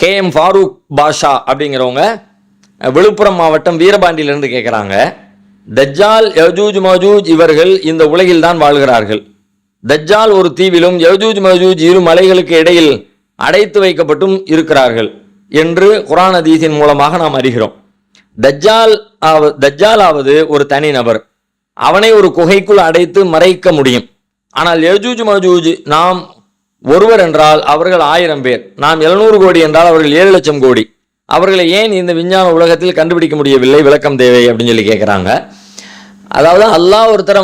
K M Farooq பாஷா அப்படிங்கிறவங்க விழுப்புரம் மாவட்டம் வீரபாண்டியிலிருந்து கேட்குறாங்க தஜ்ஜால் யஜூஜ் மஜூஜ் இவர்கள் இந்த உலகில் தான் வாழ்கிறார்கள். தஜ்ஜால் ஒரு தீவிலும் யஜூஜ் மஜூஜ் இரு மலைகளுக்கு இடையில் அடைத்து வைக்கப்பட்டும் இருக்கிறார்கள் என்று குரான் ஹதீஸின் மூலமாக நாம் அறிகிறோம். தஜ்ஜால் ஆவ- தஜ்ஜாலாவது ஒரு தனிநபர் அவனை ஒரு குகைக்குள் அடைத்து மறைக்க முடியும். ஆனால் யஜூஜ் மஜூஜ் நாம் ஒருவர் என்றால் அவர்கள் ஆயிரம் பேர். நாம் எழுநூறு கோடி என்றால் அவர்கள் ஏழு லட்சம் கோடி. அவர்களை ஏன் இந்த விஞ்ஞான உலகத்தில் கண்டுபிடிக்க முடியவில்லை? விளக்கம் தேவை அப்படின்னு சொல்லி கேட்குறாங்க அதாவது அல்லாஹ் ஒருத்தரை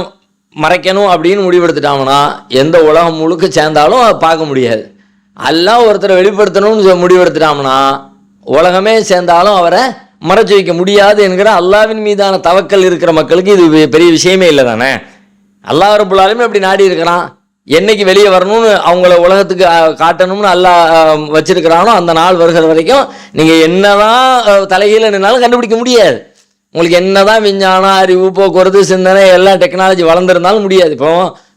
மறைக்கணும் அப்படின்னு முடிவெடுத்துட்டாங்கன்னா எந்த உலகம் முழுக்க சேர்ந்தாலும் அதை பார்க்க முடியாது. எல்லாம் ஒருத்தரை வெளிப்படுத்தணும்னு முடிவெடுத்துட்டாங்கன்னா உலகமே சேர்ந்தாலும் அவரை மறைச்சு வைக்க முடியாது என்கிற அல்லாவின் மீதான தவக்கல் இருக்கிற மக்களுக்கு இது பெரிய விஷயமே இல்லை தானே அல்லாஹ் ரபுல் அப்படி நாடி இருக்கிறான் என்னைக்கு வெளியே வரணும்னு அவங்கள உலகத்துக்கு காட்டணும்னு அல்லா வச்சிருக்கிறானோ அந்த நாள் வருகிற வரைக்கும் நீங்கள் என்னதான் தலைகீழ நின்னாலும் கண்டுபிடிக்க முடியாது. உங்களுக்கு என்னதான் விஞ்ஞானம் அறிவு போக்குவரத்து சிந்தனை எல்லா டெக்னாலஜி வளர்ந்துருந்தாலும் முடியாது. இப்போ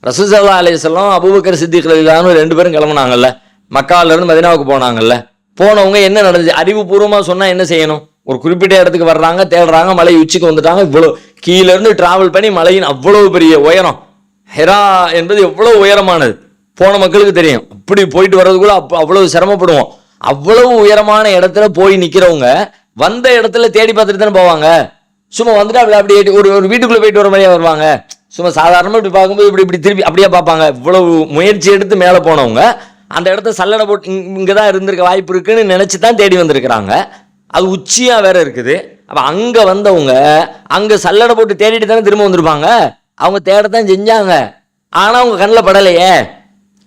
ரசூசல்லா அலையம் அபுபக்கர் சித்திக் ரலியல்லாஹு ரெண்டு பேரும் கிளம்புனாங்கல்ல. மக்காவிலேருந்து மதினாவுக்கு போனாங்கல்ல. போனவங்க என்ன நடந்துச்சு? அறிவுபூர்வமாக சொன்னால் என்ன செய்யணும்? ஒரு குறிப்பிட்ட இடத்துக்கு வர்றாங்க தேடுறாங்க மலை உச்சிக்கு வந்துட்டாங்க இவ்வளோ கீழேருந்து ட்ராவல் டிராவல் பண்ணி மலையின் அவ்வளோ பெரிய உயரம். ஹெரா என்பது எவ்வளவு உயரமானது? போன மக்களுக்கு தெரியும். அப்படி போயிட்டு வர்றதுக்குள்ள அப்போ அவ்வளவு சிரமப்படுவோம். அவ்வளவு உயரமான இடத்துல போய் நிக்கிறவங்க வந்த இடத்துல தேடி பார்த்துட்டு தானே போவாங்க. சும்மா வந்துட்டு அப்படி அப்படியே ஒரு ஒரு வீட்டுக்குள்ள போயிட்டு வர மாதிரியா வருவாங்க. சும்மா சாதாரணமாக இப்படி பார்க்கும்போது இப்படி இப்படி திருப்பி அப்படியே பார்ப்பாங்க. இவ்வளவு முயற்சி எடுத்து மேலே போனவங்க அந்த இடத்த சல்லடை போட்டு இங்கே தான் இருந்திருக்க வாய்ப்பு இருக்குன்னு நினச்சி தான் தேடி வந்திருக்கிறாங்க. அது உச்சியாக வேற இருக்குது. அப்போ அங்கே வந்தவங்க அங்கே சல்லடை போட்டு தேடிட்டு தானே திரும்ப வந்திருப்பாங்க. அவங்க தேடத்தான் செஞ்சாங்க. ஆனால் அவங்க கண்ணில் படலையே.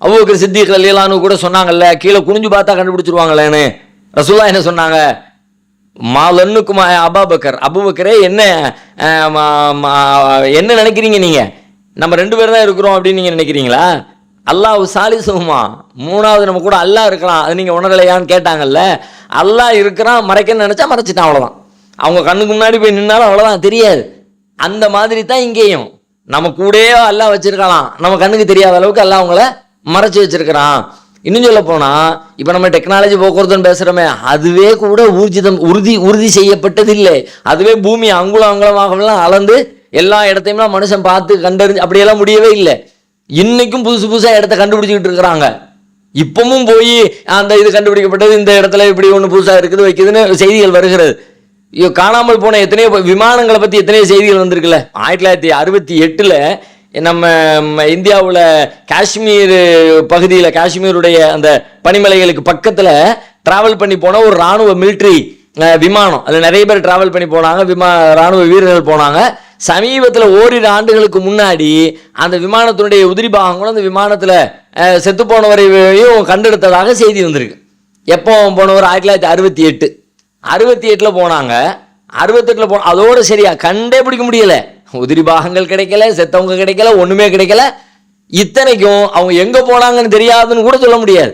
அவ்வளோ சித்திகள் கல்யாணு கூட சொன்னாங்கல்ல கீழே குனிஞ்சு பார்த்தா கண்டுபிடிச்சிருவாங்களேன்னு. ரசூல்லா என்ன சொன்னாங்க? மாலன்னுக்குமா அபாபக்கர். அபுபக்கரே என்ன என்ன நினைக்கிறீங்க நீங்கள் நம்ம ரெண்டு பேர் தான் இருக்கிறோம் அப்படின்னு நீங்கள் நினைக்கிறீங்களா? அல்லாஹ் சாலிசுமா மூணாவது நம்ம கூட அல்லாஹ் இருக்கலாம். அது நீங்கள் உணரலையான்னு கேட்டாங்கல்ல. அல்லாஹ் இருக்கிறான் மறைக்கன்னு நினச்சா மறைச்சிட்டான் அவ்வளோதான் அவங்க கண்ணுக்கு முன்னாடி போய் நின்னாலும் அவ்வளோதான் தெரியாது. அந்த மாதிரி தான் இங்கேயும். நம்ம கூடயே அல்லாஹ் வச்சிருக்கலாம் நம்ம கண்ணுக்கு தெரியாத அளவுக்கு எல்லாம் அவங்கள மறைச்சு வச்சிருக்கிறான். இன்னும் சொல்ல போனா இப்போ நம்ம டெக்னாலஜி போக்குவரத்துன்னு பேசுறோமே அதுவே கூட ஊர்ஜிதம் உறுதி உறுதி செய்யப்பட்டது இல்லை அதுவே பூமி அங்குலம் அங்குலமாகலாம் அளந்து எல்லா இடத்தையும்லாம் மனுஷன் பார்த்து கண்டறிஞ்சு அப்படியெல்லாம் முடியவே இல்லை. இன்னைக்கும் புதுசு புதுசாக இடத்த கண்டுபிடிச்சிக்கிட்டு இருக்கிறாங்க. இப்பவும் போய் அந்த இது கண்டுபிடிக்கப்பட்டது இந்த இடத்துல இப்படி ஒன்று புதுசாக இருக்குது வைக்குதுன்னு செய்திகள் வருகிறது. காணாமல் போன எத்தனையோ விமானங்களை பற்றி எத்தனையோ செய்திகள் வந்திருக்குல்ல. ஆயிரத்தி தொள்ளாயிரத்தி அறுபத்தி எட்டில் நம்ம இந்தியாவில் காஷ்மீர் பகுதியில் காஷ்மீருடைய அந்த பனிமலைகளுக்கு பக்கத்தில் ட்ராவல் பண்ணி போன ஒரு ராணுவ மிலிட்ரி விமானம். அதில் நிறைய பேர் ட்ராவல் பண்ணி போனாங்க விமா ராணுவ வீரர்கள் போனாங்க. சமீபத்தில் ஓரிரு ஆண்டுகளுக்கு முன்னாடி அந்த விமானத்தினுடைய உதிரி பாகங்களும் அந்த விமானத்தில் செத்து போனவரையும் கண்டெடுத்ததாக செய்தி வந்திருக்கு. எப்போ போனவர்? ஆயிரத்தி தொள்ளாயிரத்தி அறுபத்தி எட்டு. அறுபத்தி எட்டில் போனாங்க. அறுபத்தெட்டில் போ அதோட சரியா கண்டே பிடிக்க முடியல. உதிரி பாகங்கள் கிடைக்கல செத்தவங்க கிடைக்கல ஒன்றுமே கிடைக்கல. இத்தனைக்கும் அவங்க எங்கே போனாங்கன்னு தெரியாதுன்னு கூட சொல்ல முடியாது.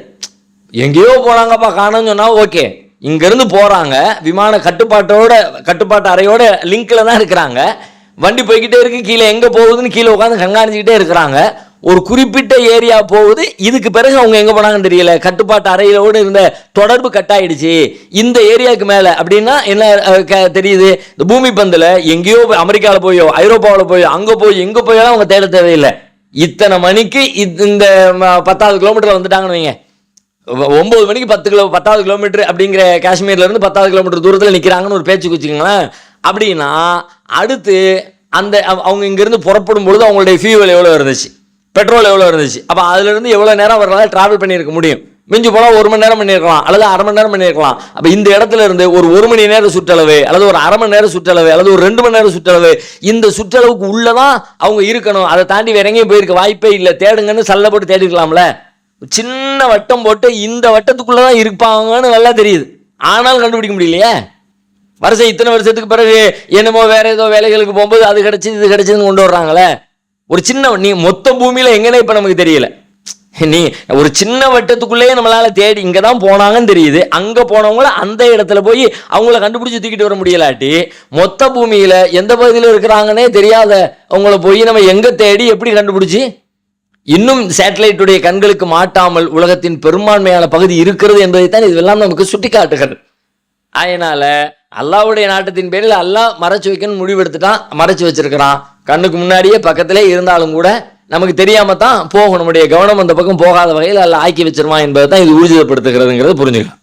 எங்கேயோ போனாங்கப்பா காணோம்னு சொன்னால் ஓகே. இங்கேருந்து போகிறாங்க விமான கட்டுப்பாட்டோட கட்டுப்பாட்டு அறையோட லிங்கில் தான் இருக்கிறாங்க. வண்டி போய்கிட்டே இருக்கு கீழே எங்கே போகுதுன்னு கீழே உட்காந்து கண்காணிச்சிக்கிட்டே இருக்கிறாங்க. ஒரு குறிப்பிட்ட ஏரியா போகுது இதுக்கு பிறகு அவங்க எங்கே போனாங்கன்னு தெரியல. கட்டுப்பாட்டு அறையிலோடு இருந்த தொடர்பு கட் ஆயிடுச்சு இந்த ஏரியாவுக்கு மேலே அப்படின்னா என்ன க- தெரியுது? இந்த பூமி பந்தில் எங்கேயோ அமெரிக்காவில் போயோ ஐரோப்பாவில் போயோ அங்கே போய் எங்கே போயெல்லாம் அவங்க தேட தேவையில்லை. இத்தனை மணிக்கு இந்த பத்தாவது கிலோமீட்டரில் வந்துட்டாங்கன்னு வைங்க. ஒம்பது மணிக்கு பத்து கிலோ பத்தாவது கிலோமீட்டர் அப்படிங்கிற காஷ்மீர்ல இருந்து பத்தாவது கிலோமீட்டர் தூரத்தில் நிற்கிறாங்கன்னு ஒரு பேச்சு வச்சுக்கோங்களேன். அப்படின்னா அடுத்து அந்த அவங்க இங்கேருந்து புறப்படும் பொழுது அவங்களுடைய ஃபியூவல் எவ்வளோ இருந்துச்சு? பெட்ரோல் எவ்வளோ இருந்துச்சு? அப்போ அதுலேருந்து எவ்வளோ நேரம் அவர்களால் ட்ராவல் பண்ணியிருக்க முடியும்? மிஞ்சி போனால் ஒரு மணி நேரம் பண்ணியிருக்கலாம். அல்லது அரை மணி நேரம் பண்ணியிருக்கலாம். அப்போ இந்த இடத்துல இருந்து ஒரு ஒரு மணி நேரம் சுற்றளவு அல்லது ஒரு அரை மணி நேரம் சுற்றளவு அல்லது ஒரு ரெண்டு மணி நேரம் சுற்றளவு இந்த சுற்றளவுக்கு உள்ளே தான் அவங்க இருக்கணும். அதை தாண்டி வேற எங்கேயும் போயிருக்க வாய்ப்பே இல்லை. தேடுங்கன்னு சல்ல போட்டு தேடிக்கலாம்ல சின்ன வட்டம் போட்டு இந்த வட்டத்துக்குள்ளே தான் இருப்பாங்கன்னு நல்லா தெரியுது. ஆனாலும் கண்டுபிடிக்க முடியலையே? வருஷம் இத்தனை வருஷத்துக்கு பிறகு என்னமோ வேற ஏதோ வேலைகளுக்கு போகும்போது அது கிடைச்சி இது கிடைச்சதுன்னு கொண்டு வர்றாங்களே? ஒரு சின்ன நீ மொத்த பூமியில எங்கன்னே இப்ப நமக்கு தெரியல. நீ ஒரு சின்ன வட்டத்துக்குள்ளேயே நம்மளால தேடி இங்க தான் போனாங்கன்னு தெரியுது. அங்க போனவங்கள அந்த இடத்துல போய் அவங்கள கண்டுபிடிச்சு தூக்கிட்டு வர முடியலாட்டி மொத்த பூமியில எந்த பகுதியில் இருக்கிறாங்கன்னே தெரியாத அவங்கள போய் நம்ம எங்க தேடி எப்படி கண்டுபிடிச்சி? இன்னும் சேட்டலைட்டுடைய கண்களுக்கு மாட்டாமல் உலகத்தின் பெரும்பான்மையான பகுதி இருக்கிறது என்பதைத்தான் இதெல்லாம் நமக்கு சுட்டி காட்டுகிறது அதனால அல்லாஹ்வுடைய நாட்டத்தின் பேரில் அல்லாஹ் மறைச்சு வைக்கணும்னு முடிவெடுத்துட்டான் மறைச்சு வச்சிருக்கிறான். கண்ணுக்கு முன்னாடியே பக்கத்திலே இருந்தாலும் கூட நமக்கு தெரியாம தான் போகும் நம்முடைய கவனம் அந்த பக்கம் போகாத வகையில் அதில் ஆக்கி வச்சிருவான் என்பதை தான் இது ஊர்ஜிதப்படுத்துகிறதுங்கிறது புரிஞ்சுக்கலாம்